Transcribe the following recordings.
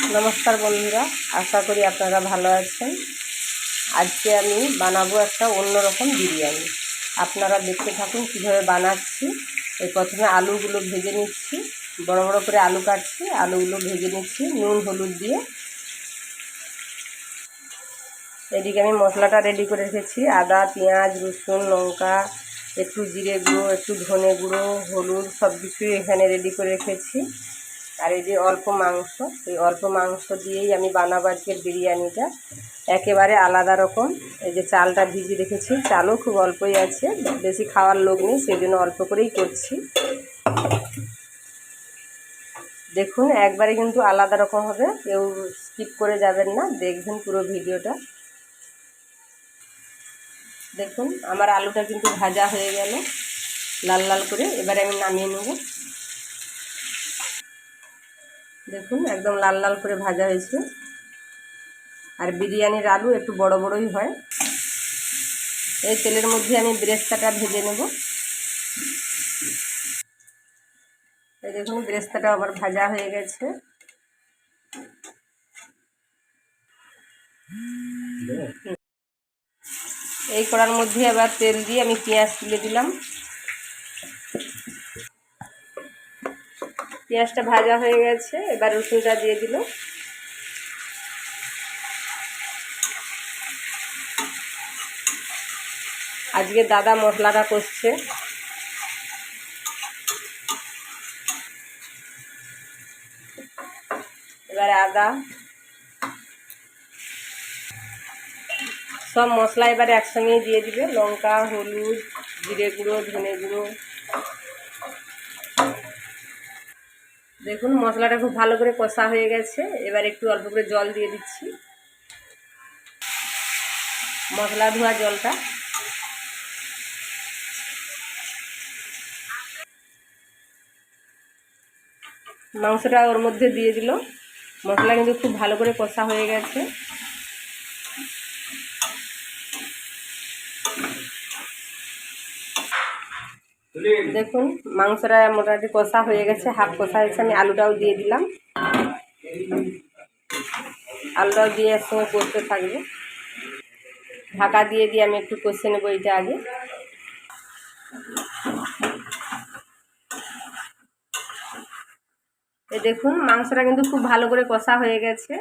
নমস্কার বন্ধুরা, আশা করি আপনারা ভালো আছেন। আজকে আমি বানাবো একটা অন্যরকম বিরিয়ানি। আপনারা দেখতে থাকুন কীভাবে বানাচ্ছি। এই প্রথমে আলুগুলো ভেজে নিচ্ছি, বড় বড় করে আলু কাটছি, আলুগুলো ভেজে নিচ্ছি, নুন, হলুদ দিয়ে। এদিকে আমি মশলাটা রেডি করে রেখেছি, আদা, পেঁয়াজ, রসুন, লঙ্কা, একটু জিরে গুঁড়ো, একটু ধনে গুঁড়ো, হলুদ সব কিছুই এখানে রেডি করে রেখেছি। আর এই যে অল্প মাংস, এই অল্প মাংস দিয়েই আমি বানাবো আজকের বিরিয়ানিটা। একেবারে আলাদা রকম। এই যে চালটা ভিজিয়ে রেখেছি, চালও খুব অল্পই আছে, বেশি খাওয়ার লোক নেই সেই জন্য অল্প করেই করছি। দেখুন, একবারে কিন্তু আলাদা রকম হবে, কেউ স্কিপ করে যাবেন না, দেখবেন পুরো ভিডিওটা। দেখুন, আমার আলুটা কিন্তু ভাজা হয়ে গেল, লাল লাল করে। এবারে আমি নামিয়ে নেব। দেখুন, একদম লাল লাল করে ভাজা হয়েছে। আর বিরিয়ানির আলু একটু বড় বড়ই হয়। এই তেলের মধ্যে আমি ব্রেস্তাটা ভেজে নেব। এই দেখুন, ব্রেস্তাটা আবার ভাজা হয়ে গেছে। এই কড়ার মধ্যে আবার তেল দিয়ে আমি পেঁয়াজ তুলে দিলাম। পেঁয়াজটা ভাজা হয়ে গেছে, এবার রসুনটা দিয়ে দিল। আজকে দাদা মশলাটা করছে এবারে আদা। সব মশলা এবারে একসঙ্গেই দিয়ে দিবে, লঙ্কা, হলুদ, জিরে গুঁড়ো, ধনে গুঁড়ো। দেখুন, মশলাটা খুব ভালো করে কষা হয়ে গেছে। এবার একটু অল্প করে জল দিয়ে দিচ্ছি। মশলা ধোয়া জলটা। মাংসটা ওর মধ্যে দিয়ে দিল। মশলা কিন্তু খুব ভালো করে কষা হয়ে গেছে। দেখুন মাংসটা মোটামুটি কষা হয়ে গেছে, হাফ কষা হয়েছে, আমি আলুটাও দিয়ে দিলাম। আলুটাও দিয়ে একসঙ্গে কষতে থাকবে। ঢাকা দিয়ে দিয়ে আমি একটু কষে নেব এইটা আগে। এই দেখুন, মাংসটা কিন্তু খুব ভালো করে কষা হয়ে গেছে।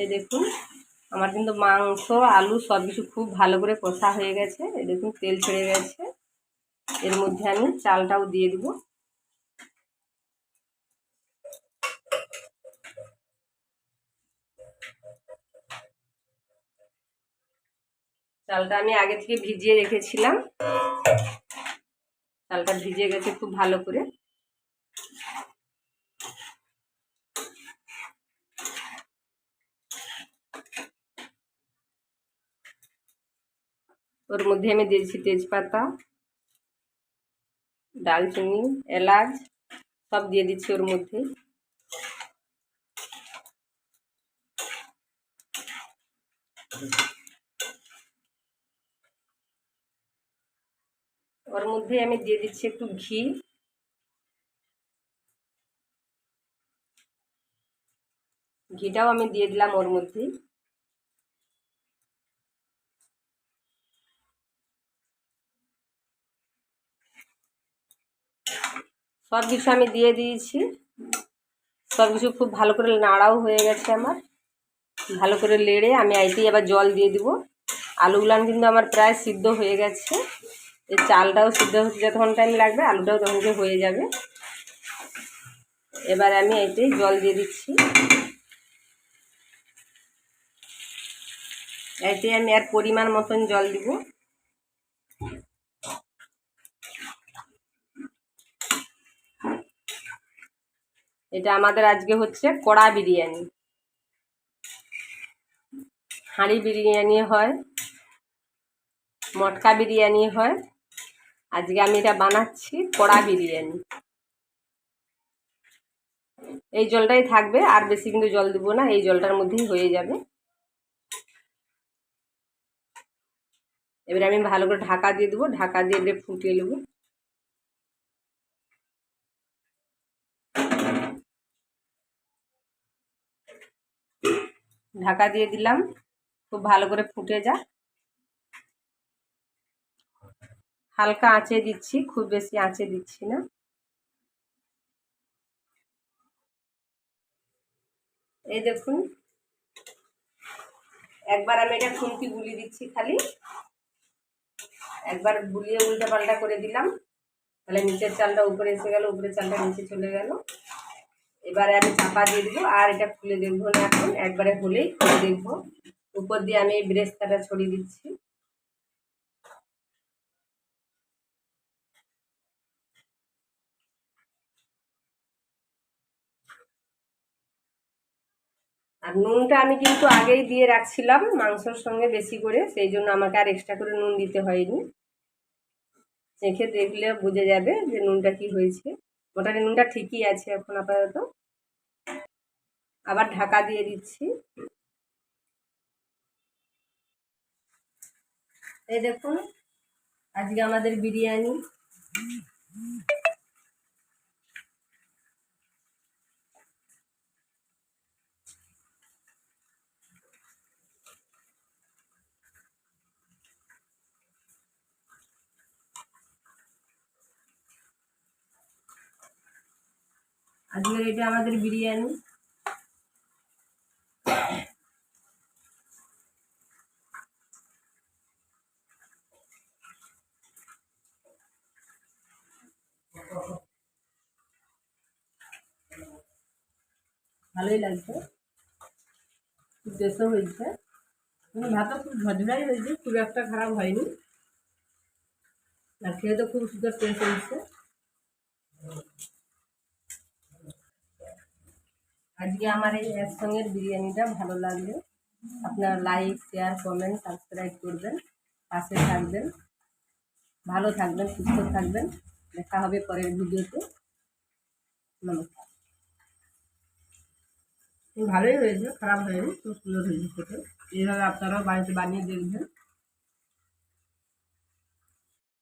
এই দেখুন আমার কিন্তু মাংস, আলু সব কিছু খুব ভালো করে কষা হয়ে গেছে। দেখুন, তেল ছেড়ে গেছে। এর মধ্যে আমি চালটাও দিয়ে দেবো। চালটা আমি আগে থেকে ভিজিয়ে রেখেছিলাম। চালটা ভিজে গেছে খুব ভালো করে। ওর মধ্যে আমি দিয়েছি তেজপাতা, ডালচিনি, এলাচ, সব দিয়ে দিচ্ছি ওর মধ্যে। ওর মধ্যে আমি দিয়ে দিচ্ছি একটু ঘি। ঘিটাও আমি দিয়ে দিলাম ওর মধ্যেই সব কিছু আমি দিয়ে দিয়েছি। সব কিছু খুব ভালো করে নাড়াও হয়ে গেছে আমার। ভালো করে লেড়ে আমি আইতেই আবার জল দিয়ে দিব। আলুগুলান কিন্তু আমার প্রায় সিদ্ধ হয়ে গেছে। এই চালটাও সিদ্ধ হতে যতক্ষণ টাইম লাগবে, আলুটাও তখন হয়ে যাবে। এবার আমি এতেই জল দিয়ে দিচ্ছি। এতে আমি আর পরিমাণ মতন জল দিব। এটা আমাদের আজকে হচ্ছে কড়া বিরিয়ানি। হাঁড়ি বিরিয়ানি হয়, মটকা বিরিয়ানি হয়। আজকে আমি এটা বানাচ্ছি কড়া বিরিয়ানি। এই জলটাই থাকবে, আর বেশি কিন্তু জল দেবো না, এই জলটার মধ্যেই হয়ে যাবে। এবারে আমি ভালো করে ঢাকা দিয়ে দেবো, ঢাকা দিয়ে ফুটিয়ে নেব। ঢাকা দিয়ে দিলাম। খুব ভালো করে ফুটে যা হালকা আঁচে দিচ্ছি, খুব বেশি আঁচে দিচ্ছি না। এই দেখুন, একবার আমি এটা খুন্তি গুলি দিচ্ছি খালি। একবার গুলিয়ে উল্টা পাল্টা করে দিলাম। তাহলে নিচের চালটা উপরে এসে গেল, উপরের চালটা নিচে চলে গেল। এবারে আমি চাপা দিয়ে দেবো আর এটা খুলে দেখব না এখন, একবারে হলেই খুলে দেখব। উপর দিয়ে আমি এই ব্রেস্তাটা ছড়িয়ে দিচ্ছি। আর নুনটা আমি কিন্তু আগেই দিয়ে রাখছিলাম মাংসর সঙ্গে বেশি করে, সেই জন্য আমাকে আর এক্সট্রা করে নুন দিতে হয়নি। চেখে দেখলে বুঝে যাবে যে নুনটা কি হয়েছে। মোটামুটি নুনটা ঠিকই আছে এখন আপাতত। আবার ঢাকা দিয়ে দিচ্ছি। এই দেখুন আজকে আমাদের বিরিয়ানি। আজকের এটা আমাদের বিরিয়ানি। ভালোই লাগছে। খুব দেশও হয়েছে। কিন্তু ভাতও খুব ঝরঝরাই হয়েছে, খুব একটা খারাপ হয়নি। আর খেয়ে তো খুব সুন্দর টেস্ট হয়েছে। আজকে আমার এই একসঙ্গের বিরিয়ানিটা ভালো লাগলে। আপনারা লাইক শেয়ার কমেন্ট সাবস্ক্রাইব করবেন, পাশে থাকবেন। ভালো থাকবেন, সুস্থ থাকবেন। দেখা হবে পরের ভিডিওতে নমস্কার। ভালোই হয়েছে খারাপ হয়নি খুব সুন্দর হয়েছে খেতে। এইভাবে আপনারাও বাড়িতে বানিয়ে দেখবেন।